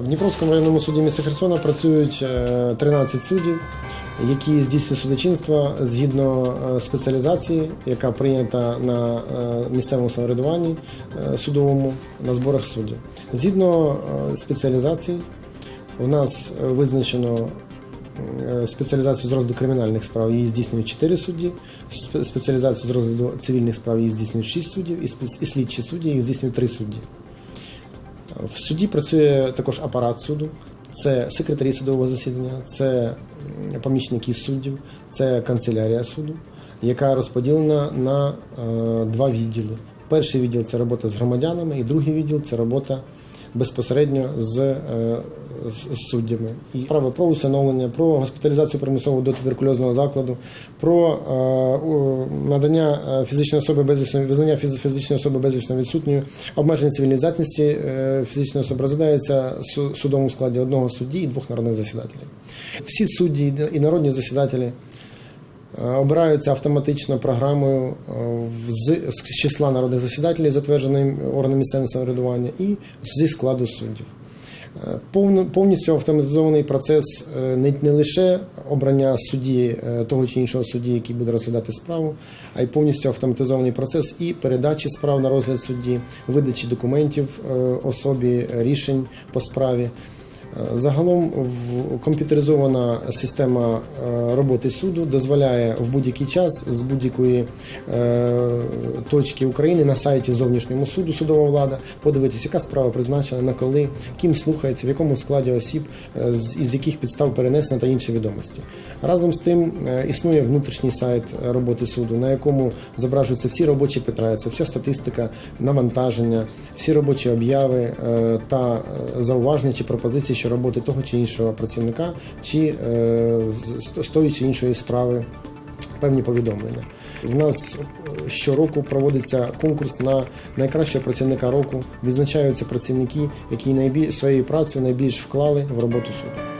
В Дніпровському районному суді міста Херсона працюють е, 13 суддів, які здійснюють судочинство згідно е, спеціалізації, яка прийнята на е, місцевому самоврядуванні е, судовому на зборах суддів. Згідно е, спеціалізації, в нас е, визначено е, спеціалізацію з розгляду кримінальних справ її здійснюють 4 судді, спеціалізацію з розгляду цивільних справ її здійснюють 6 суддів, і слідчі судді їх здійснюють 3 судді. В суді працює також апарат суду, це секретарі судового засідання, це помічники суддів, це канцелярія суду, яка розподілена на е, два відділи. Перший відділ це робота з громадянами, і другий відділ це робота безпосередньо з, е, з- з суддями. Справи про усиновлення, про госпіталізацію примусового до туберкульозного закладу, про е, надання е, фізичної особи безвісно визнання фізичної особи безвісно відсутньою, обмеження е, фізичної особи розглядається су- судом у складі одного судді і двох народних засідателів. Всі судді і народні засідателі обираються автоматично програмою е, з, числа народних засідателів, затвердженим органом місцевого самоврядування, і зі складу суддів. Е, Повністю автоматизований процес е, не, лише обрання судді е, того чи іншого судді, який буде розглядати справу, а й повністю автоматизований процес і передачі справ на розгляд судді, видачі документів е, особі, рішень по справі. Загалом комп'ютеризована система е, роботи суду дозволяє в будь-який час з будь-якої е, точки України на сайті зовнішньому суду судова влада подивитися, яка справа призначена, на коли, ким слухається, в якому складі осіб, е, із яких підстав перенесена та інші відомості. Разом з тим існує внутрішній сайт роботи суду, на якому зображуються всі робочі питання, вся статистика, навантаження, всі робочі обяви та зауваження чи пропозиції щодо роботи того чи іншого працівника, чи е, з- з тої чи іншої справи певні повідомлення. В нас е, щороку проводиться конкурс на найкращого працівника року. Відзначаються працівники, які найбільш своєю працею найбільш вклали в роботу суду.